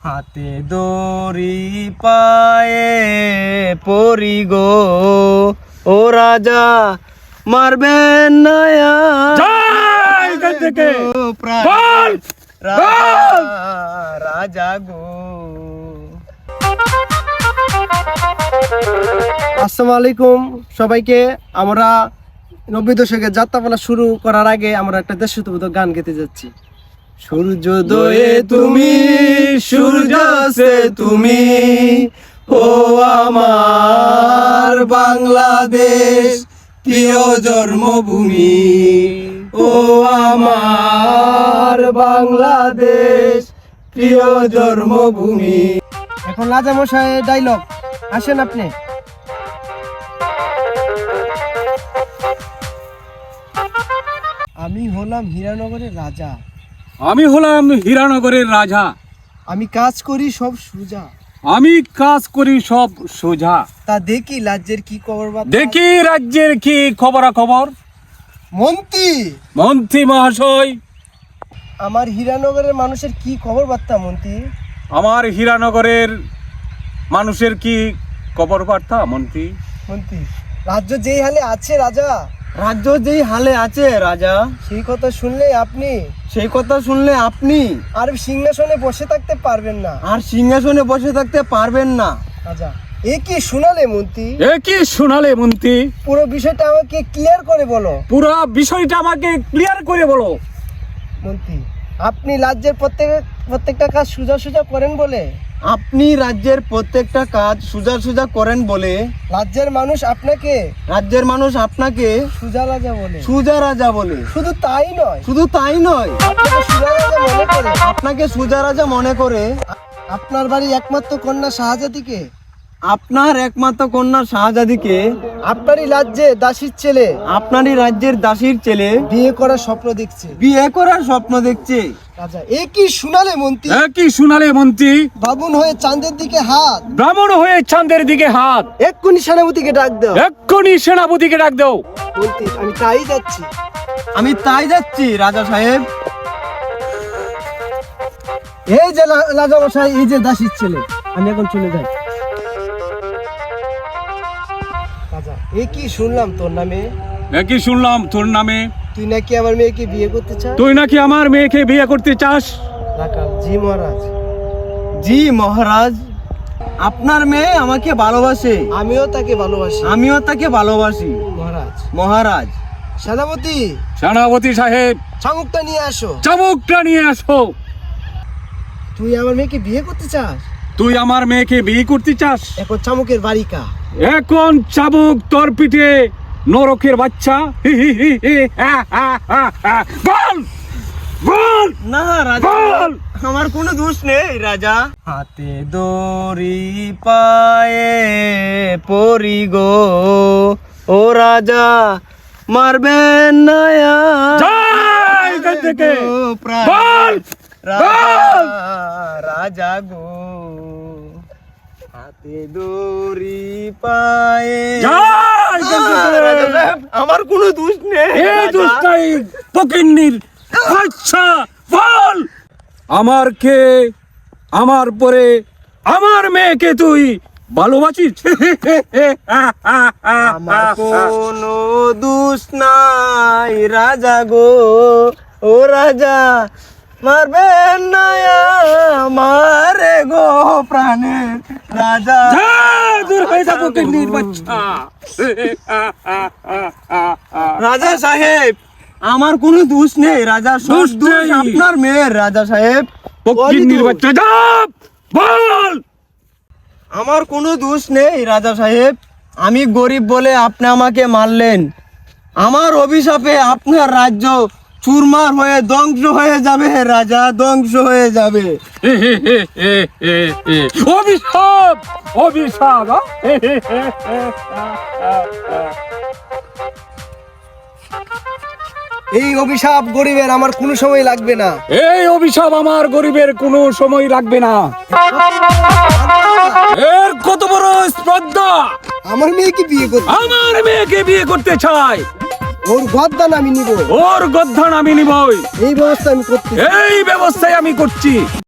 হাতে দড়ি পায়ে পরি গো ও রাজা মারবেন না যাই এখান থেকে। গো প্রাণ। বল! রাজা, রাজা গো আসসালামু আলাইকুম সবাইকে আমরা নব্বই দশকের যাত্রাপালা শুরু করার আগে আমরা একটা দেশবোধক গান গেতে যাচ্ছি সূর্যোদয়ে তুমি সূর্যাস্তে তুমি ও আমার বাংলাদেশ প্রিয় জন্মভূমি ও আমার বাংলাদেশ প্রিয় জন্মভূমি। এখন রাজা মশাই ডাইলগ আসেন আপনি। আমি হলাম হীরানগরের রাজা। আমি হলাম হীরানগরের রাজা। আমি কাজ করি সব সোজা। আমি কাজ করি সব সোজা। তা দেখি রাজ্যের কি খবর বার্তা? দেখি রাজ্যের কি খবরা খবর মন্ত্রী! মন্ত্রী মহাশয়। আমার হীরানগরের মানুষের কি খবর বার্তা মন্ত্রী? আমার হীরানগরের মানুষের কি খবর বার্তা মন্ত্রী? মন্ত্রী রাজ্য যেই হালে আছে রাজা। রাজ্য যেই হালে আছে রাজা। সেই কথা শুনলে আপনি? সেই কথা শুনলে আপনি? আর সিংহাসনে বসে থাকতে পারবেন না। আর সিংহাসনে বসে থাকতে পারবেন না। রাজা এ কি শুনালে মন্ত্রী? এ কি শোনালে মন্ত্রী? পুরো বিষয়টা আমাকে ক্লিয়ার করে বলো। পুরো বিষয়টা আমাকে ক্লিয়ার করে বলো। মন্ত্রী আপনি রাজ্যের প্রত্যেক প্রত্যেকটা কাজ সোজা সোজা করেন বলে? আপনি রাজ্যের প্রত্যেকটা কাজ সুজা সুজা করেন বলে রাজ্যের মানুষ আপনাকে রাজ্যের মানুষ আপনাকে সুজা রাজা বলে। সুজা রাজা বলে। শুধু তাই নয়। শুধু তাই নয়। আপনাকে সুজা রাজা মনে করে। আপনাকে সুজা রাজা মনে করে। আপনার বাড়ির একমাত্র কন্যা শাহজাদিকে? আপনার একমাত্র কন্যা শাহজাদিকে আপনারই রাজ্যে দাসীর ছেলে। আপনারই রাজ্যের দাসীর ছেলে। বিয়ে করার স্বপ্ন দেখছে। বিয়ে করার স্বপ্ন দেখছে। রাজা এ কি শুনালে মন্ত্রী? এ কি শোনালে মন্ত্রী? বাবুন হয়ে চাঁদের দিকে হাত। ব্রাহ্মণ হয়ে চাঁদের দিকে হাত। এক্ষুনি সেনাপতিকে ডাক দাও। এক্ষুনি সেনাপতিকে ডাক দাও। মন্ত্রী আমি তাই যাচ্ছি। আমি তাই যাচ্ছি রাজা সাহেব। এই যে রাজা মশাই এই যে দাসীর ছেলে আমি এখন চলে যাই। এ কি শুনলাম তোর নামে? এ শুনলাম তোর নামে? তুই নাকি আমার মেয়েকে বিয়ে করতে চাস? তুই নাকি আমার মেয়েকে বিয়ে করতে চাস? রাখাল জি মহারাজ। জি মহারাজ আপনার মেয়ে আমাকে ভালোবাসে। আমিও তাকে ভালোবাসি। আমিও তাকে ভালোবাসি। মহারাজ। মহারাজ। সেনাপতি। সেনাপতি সাহেব। চামুকটা নিয়ে আসো। চাবুকটা নিয়ে আসো। তুই আমার মেয়েকে বিয়ে করতে চাস? তুই আমার মেয়েকে বিয়ে করতে চাস? এখন চামুকের বাড়িকা এখন চাবুক তোর পিঠে নরকের বাচ্চা। হি হি হি হি, হা, হা, হা, হা। বল! বল! না রাজা। বল! আমার কোনো দোষ নেই রাজা। হাতে দড়ি পায়ে পরি গো। ও রাজা মারবেন না এখান থেকে। প্রাণ। বল! রাজা গো হাতে দড়ি পায়ে আমার কোনো দোষ নেই। দুষ্টাই ফকিন্নির আচ্ছা বল আমার কে আমার পরে আমার মেয়েকে তুই ভালোবাসিস। আমার কোনো দোষ নাই রাজা গো। ও রাজা মারবেন না মারে গো প্রাণে রাজা। দূর হয়ে যা ফকিন্নির বাচ্চা। রাজা সাহেব আমার কোনো দোষ নেই। রাজা দোষ দোষ আপনার মেয়ের রাজা সাহেব। বাচ্চা যা বল। আমার কোনো দোষ নেই রাজা সাহেব। আমি গরিব বলে আপনি আমাকে মারলেন। আমার অভিশাপে আপনার রাজ্য চুরমার হয়ে ধ্বংস হয়ে যাবে রাজা ধ্বংস হয়ে যাবে অভিশাপ অভিশাপ এই অভিশাপ গরিবের আমার কোনো সময় লাগবে না এই অভিশাপ আমার গরিবের কোনো সময় লাগবে না এর কত বড় স্পর্ধা আমার মেয়েকে বিয়ে করতে আমার মেয়েকে বিয়ে করতে চাই ওর গদ্দান আমি নিব ওর গদ্ধান আমি নিবই। এই ব্যবস্থা আমি করছি এই ব্যবস্থায় আমি করছি।